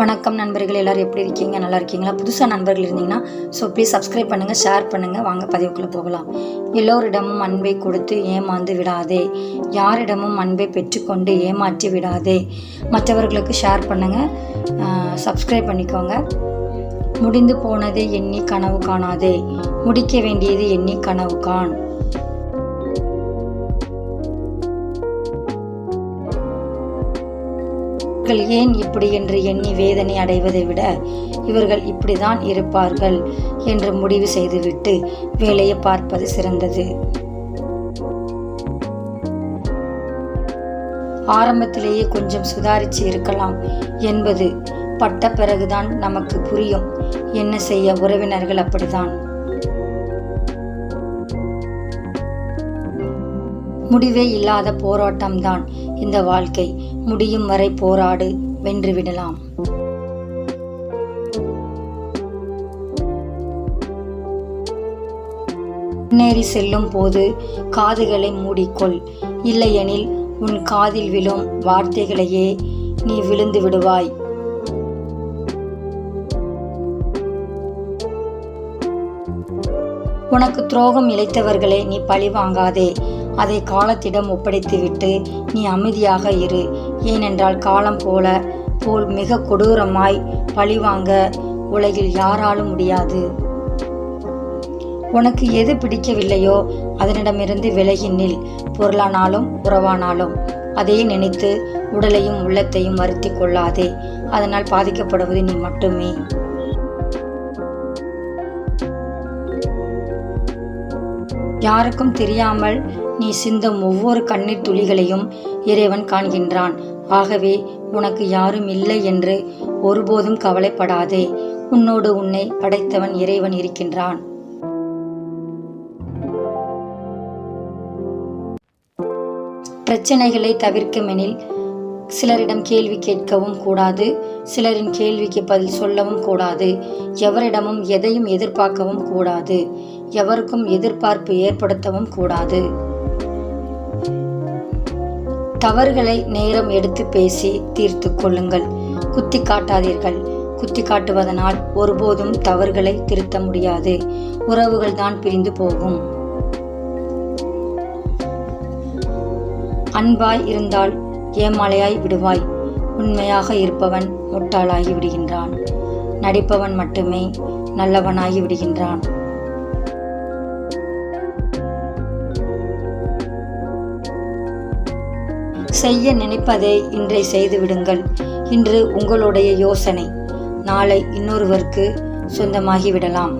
வணக்கம் நண்பர்கள் எல்லாரும் எப்படி இருக்கீங்க? நல்லா இருக்கீங்களா? புதுசாக நண்பர்கள் இருந்தீங்கன்னா ஸோ ப்ளீஸ் சப்ஸ்கிரைப் பண்ணுங்கள் ஷேர் பண்ணுங்கள் வாங்க பதிவுக்குள்ளே போகலாம். எல்லோரிடமும் அன்பை கொடுத்து ஏமாந்து விடாதே. யாரிடமும் அன்பை பெற்றுக்கொண்டு ஏமாற்றி விடாதே. மற்றவர்களுக்கு ஷேர் பண்ணுங்கள் சப்ஸ்கிரைப் பண்ணிக்கோங்க. முடிந்து போனதை எண்ணி கனவு காணாதே. முடிக்க வேண்டியது எண்ணி கனவு காண். மக்கள் ஏன் இப்படி என்று எண்ணி வேதனை அடைவதை விட இவர்கள் இப்படிதான் இருப்பார்கள் என்று முடிவு செய்துவிட்டு வேலையை பார்ப்பது சிறந்தது. ஆரம்பத்திலேயே கொஞ்சம் சுதாரிச்சு இருக்கலாம் என்பது பட்ட பிறகுதான் நமக்கு புரியும். என்ன செய்ய உறவினர்கள் அப்படிதான் முடிவே இல்லாத போராட்டம்தான் இந்த வாழ்க்கை. முடியும் வரை போராடு வென்று விடலாம். முன்னேறி செல்லும் போது காதுகளை மூடிக்கொள். இல்லையெனில் உன் காதில் விழும் வார்த்தைகளையே நீ விழுந்து விடுவாய். உனக்கு துரோகம் இழைத்தவர்களை நீ பழி வாங்காதே. அதை காலத்திடம் ஒப்படைத்துவிட்டு நீ அமைதியாக இரு. ஏனென்றால் காலம் போல போல் மிக கொடூரமாய் பழிவாங்க உலகில் யாராலும் முடியாது. உனக்கு எது பிடிக்கவில்லையோ அதனிடமிருந்து விலகி நில். பொருளானாலும் உறவானாலும். அதையே நினைத்து உடலையும் உள்ளத்தையும் வருத்தி கொள்ளாதே. அதனால் பாதிக்கப்படுவது நீ மட்டுமே. யாருக்கும் தெரியாமல் நீ சிந்தும் ஒவ்வொரு கண்ணீர் துளிகளையும் இறைவன் காண்கின்றான். ஆகவே உனக்கு யாரும் இல்லை என்று ஒருபோதும் கவலைப்படாதே. உன்னோடு உன்னை படைத்தவன் இறைவன் இருக்கின்றான். பிரச்சனைகளை தவிர்க்குமெனில் சிலரிடம் கேள்வி கேட்கவும் கூடாது சிலரின் கேள்விக்கு பதில் சொல்லவும் கூடாது. எவரிடமும் எதையும் எதிர்பார்க்கவும் கூடாது. எவருக்கும் எதிர்பார்ப்பு ஏற்படுத்தவும் கூடாது. தவறுகளை நேரம் எடுத்து பேசி தீர்த்து கொள்ளுங்கள். குத்தி காட்டாதீர்கள். குத்தி காட்டுவதனால் ஒருபோதும் தவறுகளை திருத்த முடியாது. உறவுகள் தான் பிரிந்து போகும். அன்பாய் இருந்தால் ஏமாலையாய் விடுவாய். உண்மையாக இருப்பவன் முட்டாளாகி விடுகின்றான். நடிப்பவன் மட்டுமே நல்லவனாகி விடுகின்றான். செய்ய நினைப்பதை இன்றை செய்துவிடுங்கள். இன்று உங்களுடைய யோசனை. நாளை இன்னொருவருக்கு சொந்தமாகி விடலாம்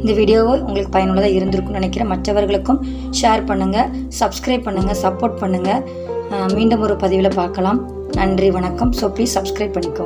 இந்த வீடியோவை உங்களுக்கு பயனுள்ளதாக இருந்திருக்கும்னு நினைக்கிறேன். மற்றவர்களுக்கும் ஷேர் பண்ணுங்கள் சப்ஸ்கிரைப் பண்ணுங்கள் சப்போர்ட் பண்ணுங்கள் மீண்டும் ஒரு பதிவில் பார்க்கலாம். நன்றி வணக்கம். ஸோ ப்ளீஸ் சப்ஸ்கிரைப் பண்ணிக்கோங்க.